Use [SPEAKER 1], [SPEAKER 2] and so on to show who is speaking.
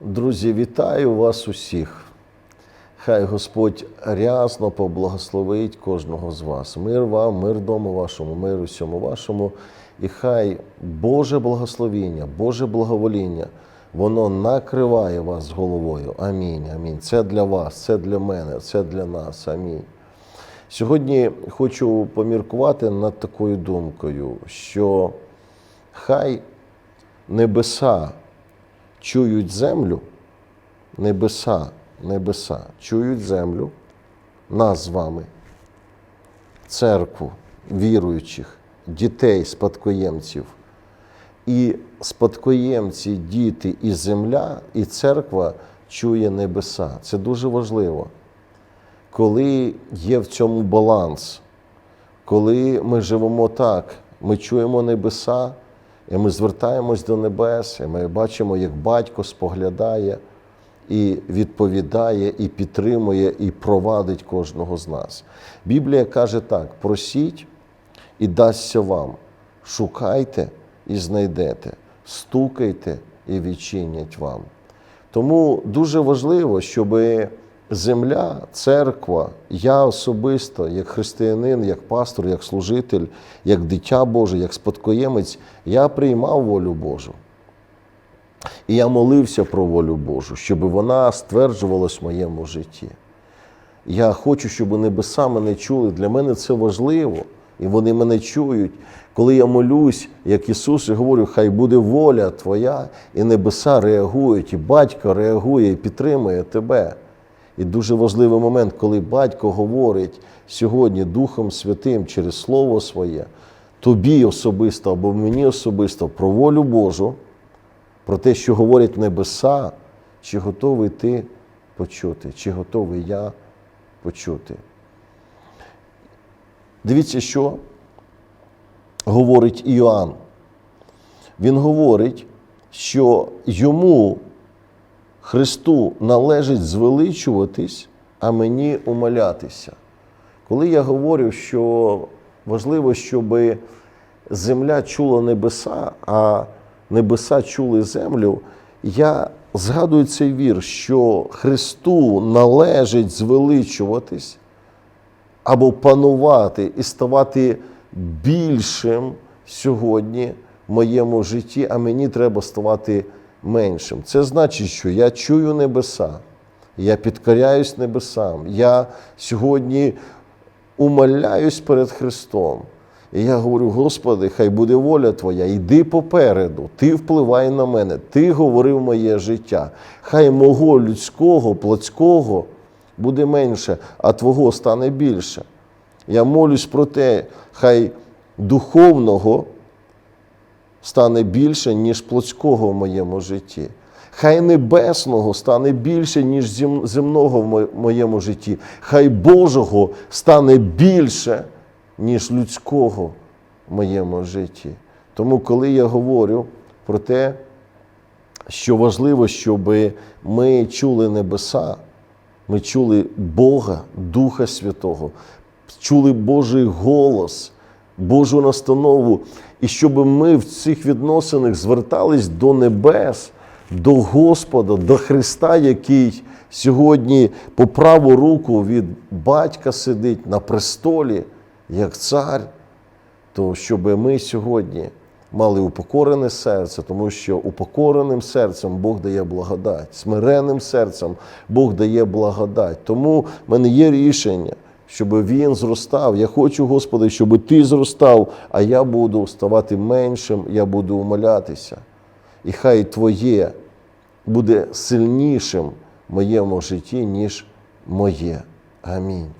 [SPEAKER 1] Друзі, вітаю вас усіх. Хай Господь рясно поблагословить кожного з вас. Мир вам, мир дому вашому, мир усьому вашому. І хай Боже благословіння, Боже благовоління, воно накриває вас головою. Амінь. Амінь. Це для вас, це для мене, це для нас. Амінь. Сьогодні хочу поміркувати над такою думкою, що хай небеса чують землю, небеса, небеса чують землю, нас з вами, церкву віруючих, дітей, спадкоємців. І спадкоємці, діти, і земля, і церква чує небеса. Це дуже важливо. Коли є в цьому баланс, коли ми живемо так, ми чуємо небеса, і ми звертаємось до небес, і ми бачимо, як батько споглядає і відповідає, і підтримує, і провадить кожного з нас. Біблія каже так: просіть і дасться вам, шукайте і знайдете, стукайте і відчинять вам. Тому дуже важливо, щоб земля, церква, я особисто, як християнин, як пастор, як служитель, як дитя Боже, як спадкоємець, я приймав волю Божу. І я молився про волю Божу, щоб вона стверджувалась в моєму житті. Я хочу, щоб небеса мене чули. Для мене це важливо, і вони мене чують. Коли я молюсь, як Ісус, і говорю, хай буде воля Твоя, і небеса реагують, і батько реагує і підтримує тебе. І дуже важливий момент, коли батько говорить сьогодні Духом Святим через Слово Своє, тобі особисто або мені особисто про волю Божу, про те, що говорять небеса, чи готовий ти почути, чи готовий я почути. Дивіться, що говорить Іоанн. Він говорить, що йому, Христу, належить звеличуватись, а мені умолятися. Коли я говорю, що важливо, щоб земля чула небеса, а небеса чули землю, я згадую цей вір, що Христу належить звеличуватись або панувати і ставати більшим сьогодні в моєму житті, а мені треба ставати меншим. Це значить, що я чую небеса, я підкоряюсь небесам, я сьогодні умоляюсь перед Христом. І я говорю, Господи, хай буде воля Твоя, йди попереду, Ти впливай на мене, Ти говорив моє життя. Хай мого людського, плотського буде менше, а Твого стане більше. Я молюсь про те, хай духовного стане більше, ніж плотського в моєму житті. Хай небесного стане більше, ніж земного в моєму житті. Хай Божого стане більше, ніж людського в моєму житті. Тому, коли я говорю про те, що важливо, щоб ми чули небеса, ми чули Бога, Духа Святого, чули Божий голос, Божу настанову, і щоб ми в цих відносинах звертались до небес, до Господа, до Христа, який сьогодні по праву руку від батька сидить на престолі, як цар, то щоб ми сьогодні мали упокорене серце, тому що упокореним серцем Бог дає благодать, смиренним серцем Бог дає благодать. Тому в мене є рішення. Щоб він зростав. Я хочу, Господи, щоб ти зростав, а я буду ставати меншим, я буду умолятися. І хай Твоє буде сильнішим в моєму житті, ніж моє. Амінь.